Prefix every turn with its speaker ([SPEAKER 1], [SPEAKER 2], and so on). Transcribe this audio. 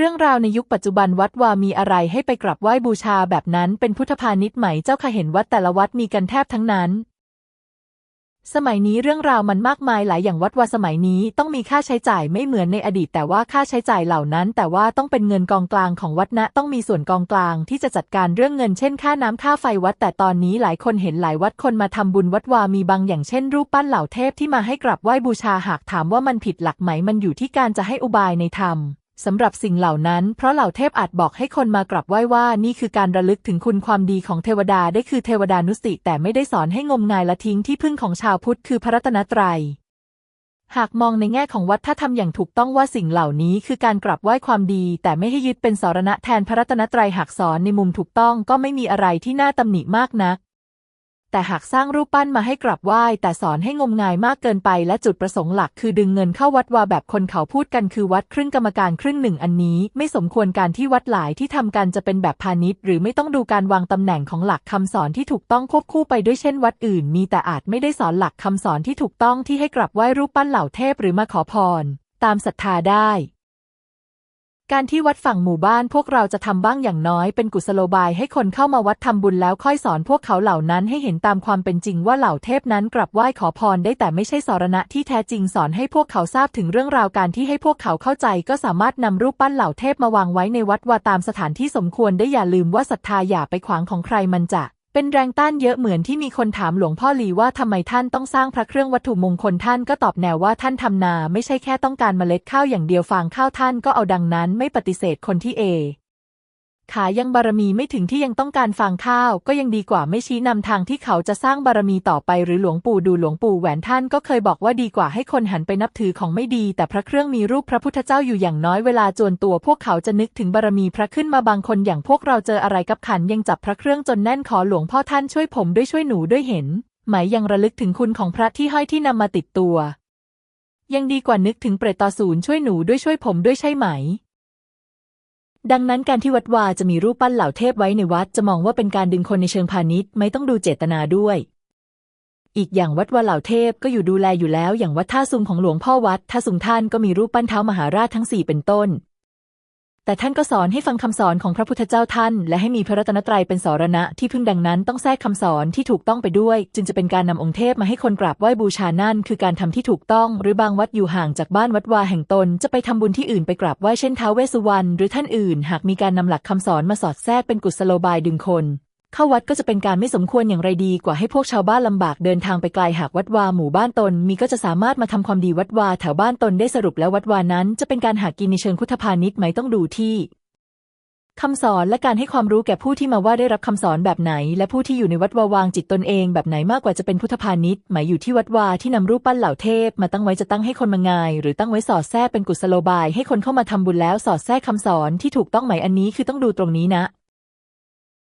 [SPEAKER 1] เรื่องราวในยุคปัจจุบันวัดวามีอะไรให้ไปกราบไหว้บูชาแบบนั้นเป็นพุทธพาณิชย์ไหมเจ้าค่ะเห็นวัดแต่ละวัดมีกันแทบทั้งนั้น สมัยนี้เรื่องราวมันมากมายหลายอย่างวัดวาสมัยนี้ต้องมีค่าใช้จ่ายไม่เหมือนในอดีต แต่ว่าค่าใช้จ่ายเหล่านั้น แต่ว่าต้องเป็นเงินกองกลางของวัดนะต้องมีส่วนกองกลางที่จะจัดการเรื่องเงินเช่น ค่าน้ำค่าไฟวัด แต่ตอนนี้หลายคนเห็นหลายวัดคนมาทำบุญวัดวามีบางอย่างเช่น รูปปั้นเหล่าเทพที่มาให้กราบไหว้บูชาหากถามว่ามันผิดหลักไหมมันอยู่ที่การจะให้อุบายในธรรม สำหรับสิ่งเหล่านั้น เพราะเหล่าเทพอาจบอกให้คนมากราบไหว้ว่า นี่คือการระลึกถึงคุณความดีของเทวดาได้คือเทวดานุสติ แต่ไม่ได้สอนให้งมงายละทิ้งที่พึ่งของชาวพุทธคือพระรัตนตรัย หากมองในแง่ของวัดถ้าทำอย่างถูกต้องว่าสิ่งเหล่านี้คือการกราบไหว้ความดี แต่ไม่ให้ยึดเป็นสารณะแทนพระรัตนตรัยหากสอนในมุมถูกต้องก็ไม่มีอะไรที่น่าตำหนิมากนัก แต่หากสร้างรูปปั้นมาให้กราบไหว้ แต่สอนให้งมงายมากเกินไปและจุดประสงค์หลักคือดึงเงินเข้าวัดวาแบบคนเขาพูดกันคือวัดครึ่งกรรมการครึ่งหนึ่งอันนี้ไม่สมควรการที่วัดหลายที่ทำกันจะเป็นแบบพาณิชย์ หรือไม่ต้องดูการวางตำแหน่งของหลักคำสอนที่ถูกต้องควบคู่ไปด้วยเช่น วัดอื่น มีแต่อาจไม่ได้สอนหลักคำสอนที่ถูกต้องที่ให้กราบไหว้รูปปั้นเหล่าเทพหรือมาขอพร ตามศรัทธาได้ การที่วัดฝั่งหมู่บ้านพวกเราจะทำบ้างอย่างน้อยเป็นกุศโลบายให้คนเข้ามาวัดทำบุญแล้วค่อยสอนพวกเขาเหล่านั้นให้เห็นตามความเป็นจริงว่าเหล่าเทพนั้นกลับไหว้ขอพรได้แต่ไม่ใช่สารณะที่แท้จริงสอนให้พวกเขาทราบถึงเรื่องราวการที่ให้พวกเขาเข้าใจก็สามารถนำรูปปั้นเหล่าเทพมาวางไว้ในวัดว่าตามสถานที่สมควรได้อย่าลืมว่าศรัทธาอย่าไปขวางของใครมันจะ เป็นแรงต้านเยอะเหมือนที่มีคนถามหลวงพ่อหลีว่าทำไมท่านต้องสร้างพระเครื่องวัตถุมงคลท่านก็ตอบแนวว่าท่านทำนาไม่ใช่แค่ต้องการเมล็ดข้าวอย่างเดียวฟางข้าวท่านก็เอาดังนั้นไม่ปฏิเสธคนที่เอ ขายังบารมีไม่ถึงที่ยังต้องการฟางข้าว ก็ยังดีกว่าไม่ชี้นำทางที่เขาจะสร้างบารมีต่อไปหรือหลวงปู่ดูหลวงปู่แหวนท่านก็เคยบอกว่าดีกว่าให้คนหันไปนับถือของไม่ดี แต่พระเครื่องมีรูปพระพุทธเจ้าอยู่อย่างน้อยเวลาจวนตัว พวกเขาจะนึกถึงบารมีพระขึ้นมาบางคนอย่างพวกเราเจออะไรกับขันยังจับพระเครื่องจนแน่นขอหลวงพ่อท่านช่วยผมด้วยช่วยหนูด้วยเห็นไหมยังระลึกถึงคุณของพระที่ห้อยที่นำมาติดตัว ยังดีกว่านึกถึงเปรตต่อศูนย์ช่วยหนูด้วยช่วยผมด้วยใช่ไหม ดังนั้นการที่วัดวาจะมีรูปปั้นเหล่าเทพไว้ในวัดจะมองว่าเป็นการดึงคนในเชิงพาณิชย์ไม่ต้องดูเจตนาด้วย อีกอย่างวัดวาเหล่าเทพก็อยู่ดูแลอยู่แล้วอย่างวัดท่าซุงของหลวงพ่อวัดท่าซุงท่านก็มีรูปปั้นเท้ามหาราชทั้งสี่เป็นต้น แต่ท่านก็สอนให้ฟังคำสอนของพระพุทธเจ้าท่าน และให้มีพระรัตนตรัยเป็นสรณะที่พึ่งดังนั้นต้องแทรกคำสอนที่ถูกต้องไปด้วย จึงจะเป็นการนำองค์เทพมาให้คนกราบไหว้บูชานั่นคือการทำที่ถูกต้อง หรือบางวัดอยู่ห่างจากบ้านวัดวาแห่งตน จะไปทำบุญที่อื่นไปกราบไหว้เช่นท้าวเวสสุวรรณหรือท่านอื่น หากมีการนำหลักคำสอนมาสอดแทรกเป็นกุศโลบายดึงคน เข้าวัดก็จะเป็นการไม่สมควรอย่างไรดีกว่าให้พวกชาวบ้านลำบากเดินทางไปไกลหากวัดวาหมู่บ้านตน มีก็จะสามารถมาทำความดีวัดวาแถวบ้านตนได้สรุปแล้ววัดวานั้น จะเป็นการหากินในเชิงพุทธพาณิชย์ไหมต้องดูที่คำสอนและการให้ความรู้แก่ผู้ที่มาว่าได้รับคำสอนแบบไหน และผู้ที่อยู่ในวัดวาวางจิตตนเองแบบไหนมากกว่าจะเป็นพุทธพาณิชย์หมายอยู่ที่วัดวาที่นำรูปปั้นเหล่าเทพ มาตั้งไว้จะตั้งให้คนมางาย หรือตั้งไว้สอดแทรกเป็นกุศโลบาย ให้คนเข้ามาทำบุญแล้วสอดแทรกคำสอนที่ถูกต้องไหมอันนี้คือต้องดูตรงนี้นะ